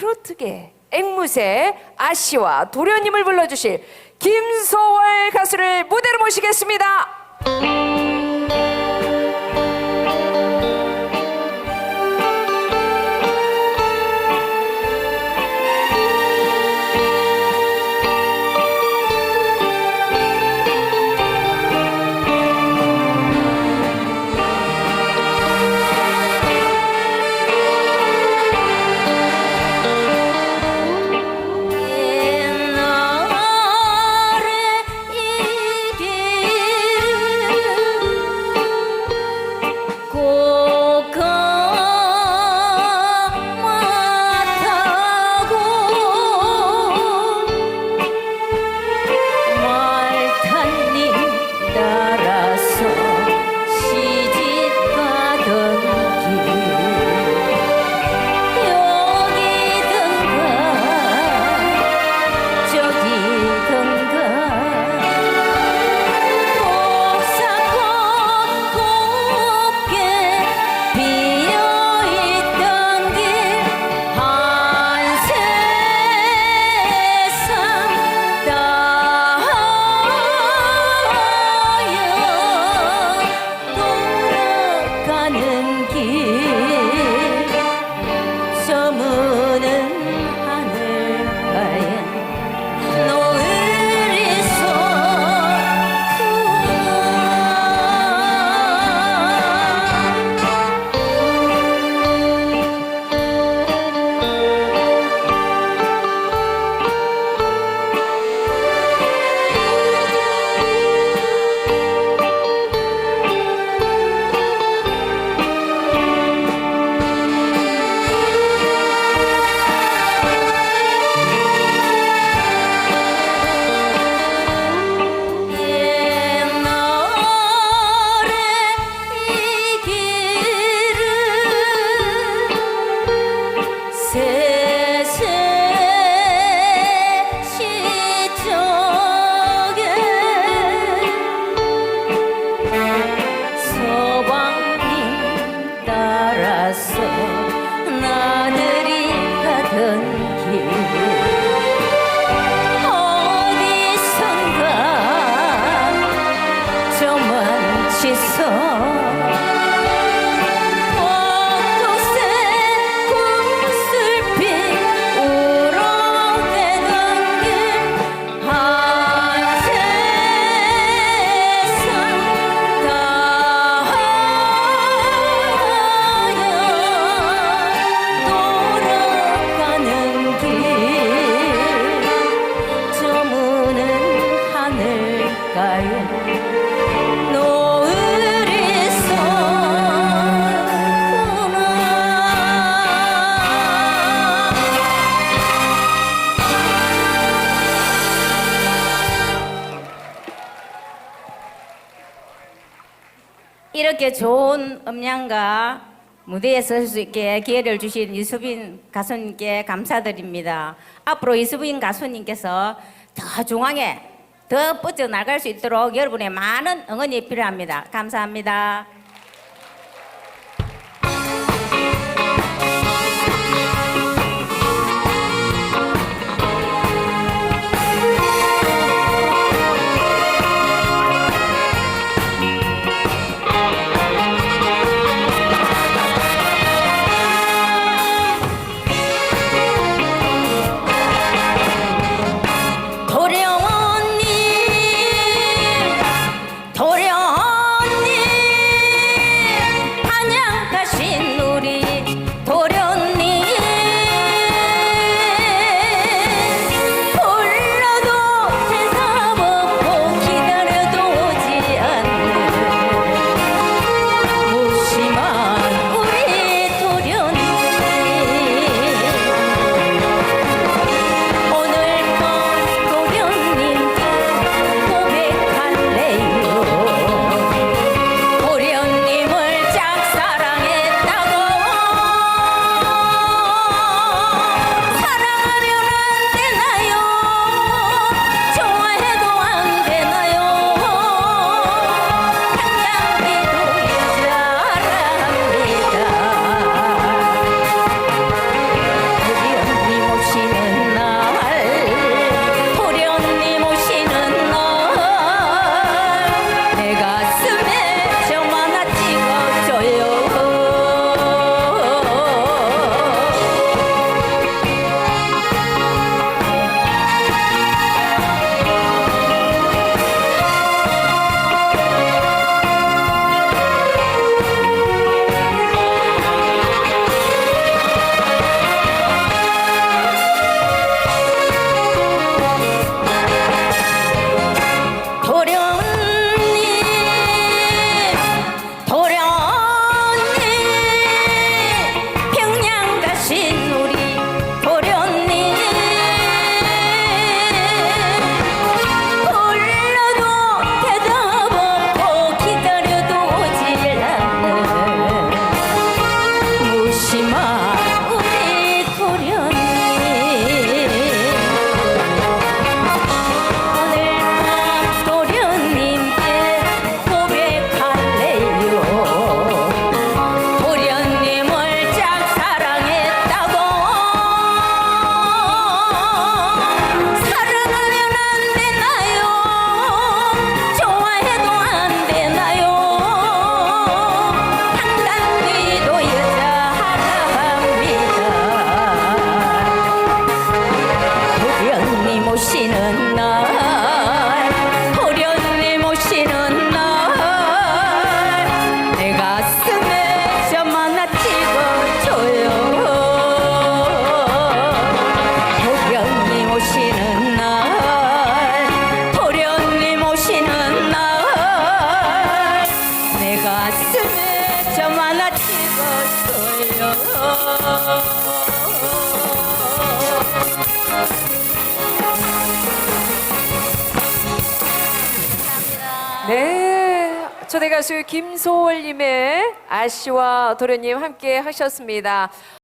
트로트계 앵무새 아씨와 도련님을 불러주실 김소월 가수를 무대로 모시겠습니다. 이렇게 좋은 음량과 무대에 설 수 있게 기회를 주신 이수빈 가수님께 감사드립니다. 앞으로 이수빈 가수님께서 더 중앙에 더 뻗어나갈 수 있도록 여러분의 많은 응원이 필요합니다. 감사합니다. 초대 가수 김소월님의 아씨와 도련님 함께 하셨습니다.